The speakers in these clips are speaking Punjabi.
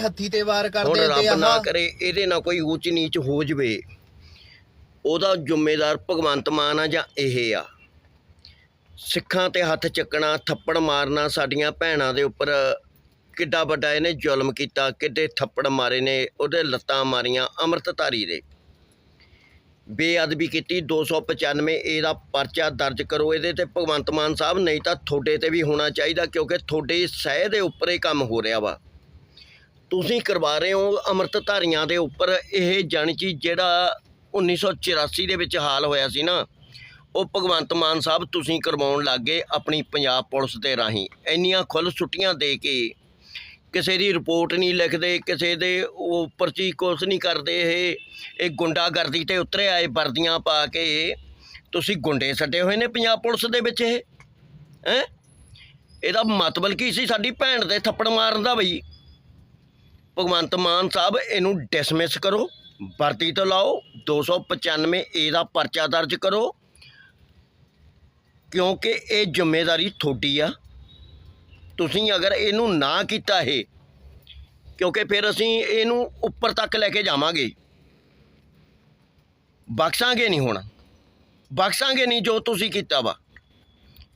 ਹਾਥੀ ਤੇ ਵਾਰ ਹੁਣ ਕਰਦੇ ਤੇ ਰੱਬ ਨਾ ਆਹ ਕਰੇ ਇਹਦੇ ਨਾਲ ਕੋਈ ਊਚ ਨੀਚ ਹੋ ਜਵੇ ਉਹਦਾ ਜ਼ਿੰਮੇਦਾਰ ਭਗਵੰਤ ਮਾਨ ਆ ਜਾਂ ਇਹ ਆ। ਸਿੱਖਾਂ ਤੇ ਹੱਥ ਚੱਕਣਾ ਥੱਪੜ ਮਾਰਨਾ ਸਾਡੀਆਂ ਭੈਣਾਂ ਦੇ ਉੱਪਰ ਕਿੱਡਾ ਵੱਡਾ ਇਹਨੇ ਜ਼ੁਲਮ ਕੀਤਾ ਕਿੱਡੇ ਥੱਪੜ ਮਾਰੇ ਨੇ ਉਹਦੇ ਲੱਤਾਂ ਮਾਰੀਆਂ ਅੰਮ੍ਰਿਤਧਾਰੀ ਦੇ। ਬੇਅਦਬੀ ਕੀਤੀ 295 ਇਹਦਾ ਪਰਚਾ ਦਰਜ ਕਰੋ ਇਹਦੇ ਤੇ ਭਗਵੰਤ ਮਾਨ ਸਾਹਿਬ ਨਹੀਂ ਤਾਂ ਤੁਹਾਡੇ ਤੇ ਵੀ ਹੋਣਾ ਚਾਹੀਦਾ ਕਿਉਂਕਿ ਤੁਹਾਡੇ ਸਹਿ ਦੇ ਉੱਪਰ ਇਹ ਕੰਮ ਹੋ ਰਿਹਾ ਵਾ। ਤੁਸੀਂ ਕਰਵਾ ਰਹੇ ਹੋ ਅੰਮ੍ਰਿਤਧਾਰੀਆਂ ਦੇ ਉੱਪਰ ਇਹ ਜਾਣੀ ਚੀਜ਼ ਜਿਹੜਾ 1984 ਦੇ ਵਿੱਚ ਹਾਲ ਹੋਇਆ ਸੀ ਨਾ, ਉਹ ਭਗਵੰਤ ਮਾਨ ਸਾਹਿਬ ਤੁਸੀਂ ਕਰਵਾਉਣ ਲੱਗੇ ਆਪਣੀ ਪੰਜਾਬ ਪੁਲਿਸ ਦੇ ਰਾਹੀਂ। ਇੰਨੀਆਂ ਖੁੱਲ ਛੁੱਟੀਆਂ ਦੇ ਕੇ ਕਿਸੇ ਦੀ ਰਿਪੋਰਟ ਨਹੀਂ ਲਿਖਦੇ, ਕਿਸੇ ਦੇ ਉਹ ਪਰਚੀ ਕੁਛ ਨਹੀਂ ਕਰਦੇ ਇਹ ਇਹ ਗੁੰਡਾਗਰਦੀ ਤੇ ਉਤਰੇ ਆਏ ਵਰਦੀਆਂ ਪਾ ਕੇ ਤੁਸੀਂ ਗੁੰਡੇ ਛੱਡੇ ਹੋਏ ਨੇ ਪੰਜਾਬ ਪੁਲਿਸ ਦੇ ਵਿੱਚ ਇਹ, ਹੈ? ਇਹਦਾ ਮਤਲਬ ਕੀ ਸੀ ਸਾਡੀ ਭੈਣ ਦੇ ਥੱਪੜ ਮਾਰਨ ਦਾ ਬਈ? ਭਗਵੰਤ ਮਾਨ ਸਾਹਿਬ, ਇਹਨੂੰ ਡਿਸਮਿਸ ਕਰੋ। ਵਰਤੀ ਤੋਂ ਲਾਓ 295 ਏ ਦਾ ਪਰਚਾ ਦਰਜ ਕਰੋ। ਕਿਉਂਕਿ ਇਹ ਜ਼ਿੰਮੇਵਾਰੀ ਤੁਹਾਡੀ ਆ। ਤੁਸੀਂ ਅਗਰ ਇਹਨੂੰ ਨਾ ਕੀਤਾ ਇਹ, ਕਿਉਂਕਿ ਫਿਰ ਅਸੀਂ ਇਹਨੂੰ ਉੱਪਰ ਤੱਕ ਲੈ ਕੇ ਜਾਵਾਂਗੇ। ਬਖਸ਼ਾਂਗੇ ਨਹੀਂ ਹੁਣ। ਬਖਸ਼ਾਂਗੇ ਨਹੀਂ ਜੋ ਤੁਸੀਂ ਕੀਤਾ ਵਾ।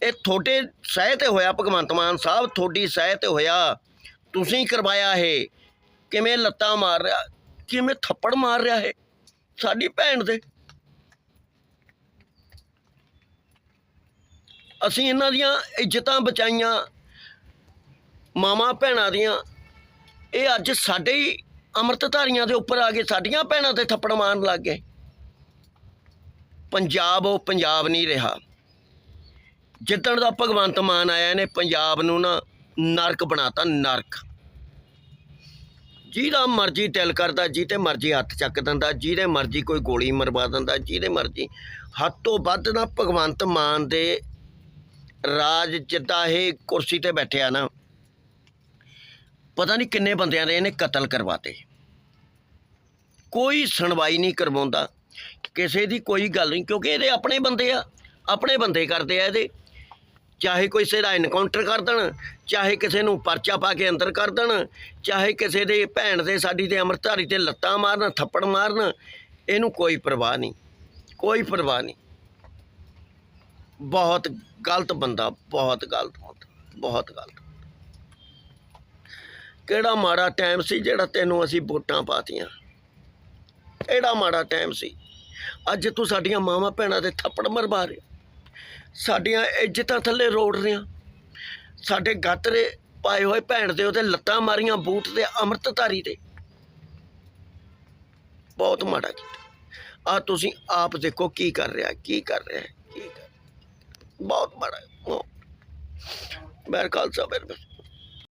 ਇਹ ਤੁਹਾਡੇ ਸਹਿ ਤੇ ਹੋਇਆ, ਭਗਵੰਤ ਮਾਨ ਸਾਹਿਬ, ਤੁਹਾਡੀ ਸਹਿ ਤੇ ਹੋਇਆ। ਤੁਸੀਂ ਕਰਵਾਇਆ ਇਹ। ਕਿਵੇਂ ਲੱਤਾਂ ਮਾਰ ਰਿਹਾ, ਕਿਵੇਂ ਥੱਪੜ ਮਾਰ ਰਿਹਾ ਹੈ ਸਾਡੀ ਭੈਣ ਦੇ। ਅਸੀਂ ਇਹਨਾਂ ਦੀਆਂ ਇੱਜ਼ਤਾਂ ਬਚਾਈਆਂ ਮਾਮਾ ਭੈਣਾਂ ਦੀਆਂ। ਇਹ ਅੱਜ ਸਾਡੇ ਹੀ ਅੰਮ੍ਰਿਤਧਾਰੀਆਂ ਦੇ ਉੱਪਰ ਆ ਕੇ ਸਾਡੀਆਂ ਭੈਣਾਂ ਤੇ ਥੱਪੜ ਮਾਰਨ ਲੱਗ ਗਏ। ਪੰਜਾਬ ਉਹ ਪੰਜਾਬ ਨਹੀਂ ਰਿਹਾ। ਜਿੱਦਣ ਦਾ ਭਗਵੰਤ ਮਾਨ ਆਇਆ ਨੇ ਪੰਜਾਬ ਨੂੰ ਨਾ ਨਰਕ ਬਣਾਤਾ, ਨਰਕ। ਜਿਹਦਾ ਮਰਜ਼ੀ ਦਿਲ ਕਰਦਾ, ਜਿਹਦੇ ਮਰਜ਼ੀ ਹੱਥ ਚੱਕ ਦਿੰਦਾ, ਜਿਹਦੇ ਮਰਜ਼ੀ ਕੋਈ ਗੋਲੀ ਮਰਵਾ ਦਿੰਦਾ, ਜਿਹਦੇ ਮਰਜ਼ੀ। ਹੱਦ ਤੋਂ ਵੱਧ ਨਾ ਭਗਵੰਤ ਮਾਨ ਦੇ ਰਾਜ ਜਿੱਦਾਂ ਇਹ ਕੁਰਸੀ ਤੇ ਬੈਠਿਆ ਨਾ, ਪਤਾ ਨਹੀਂ ਕਿੰਨੇ ਬੰਦਿਆਂ ਦੇ ਇਹਨੇ ਕਤਲ ਕਰਵਾਤੇ। ਕੋਈ ਸੁਣਵਾਈ ਨਹੀਂ ਕਰਵਾਉਂਦਾ। ਕਿਸੇ ਦੀ ਕੋਈ ਗੱਲ ਨਹੀਂ, ਕਿਉਂਕਿ ਇਹਦੇ ਆਪਣੇ ਬੰਦੇ ਆ, ਆਪਣੇ ਬੰਦੇ ਕਰਦੇ ਆ ਇਹਦੇ। ਚਾਹੇ ਕੋਈ ਦਾ ਇਨਕਾਊਂਟਰ ਕਰ ਦੇਣ, ਚਾਹੇ ਕਿਸੇ ਨੂੰ ਪਰਚਾ ਪਾ ਕੇ ਅੰਦਰ ਕਰ ਦੇਣ, ਚਾਹੇ ਕਿਸੇ ਦੇ ਭੈਣ ਦੇ ਸਾਡੀ ਤੇ ਅਮਰਧਾਰੀ ਤੇ ਲੱਤਾਂ ਮਾਰਨ, ਥੱਪੜ ਮਾਰਨ, ਇਹਨੂੰ ਕੋਈ ਪਰਵਾਹ ਨਹੀਂ, ਕੋਈ ਪਰਵਾਹ ਨਹੀਂ। ਬਹੁਤ ਗਲਤ ਬੰਦਾ, ਬਹੁਤ ਗਲਤ ਬੰਦਾ, ਬਹੁਤ ਗਲਤ। ਕਿਹੜਾ ਮਾੜਾ ਟਾਈਮ ਸੀ ਜਿਹੜਾ ਤੈਨੂੰ ਅਸੀਂ ਵੋਟਾਂ ਪਾਤੀਆਂ? ਕਿਹੜਾ ਮਾੜਾ ਟਾਈਮ ਸੀ? ਅੱਜ ਤੂੰ ਸਾਡੀਆਂ ਮਾਵਾਂ ਭੈਣਾਂ ਦੇ ਥੱਪੜ ਮਰਵਾ ਰਿਹਾ। ਸਾਡੀਆਂ ਇੱਜ਼ਤਾਂ ਥੱਲੇ ਰੋੜ ਰਿਆਂ ਸਾਡੇ ਗਾਤਰੇ ਪਾਏ ਹੋਏ ਭੈਣ ਦੇ ਉਹਦੇ ਲੱਤਾਂ ਮਾਰੀਆਂ ਬੂਟ ਤੇ ਅੰਮ੍ਰਿਤਧਾਰੀ ਤੇ। ਬਹੁਤ ਮਾੜਾ ਕੀਤਾ। ਆ ਤੁਸੀਂ ਆਪ ਦੇਖੋ ਕੀ ਕਰ ਰਿਹਾ, ਕੀ ਕਰ ਰਿਹਾ, ਕੀ ਕਰ ਬਹੁਤ ਮਾੜਾ। ਬਹੁਤ। ਮੈਂ ਖਾਲਸਾ ਮੇਰੇ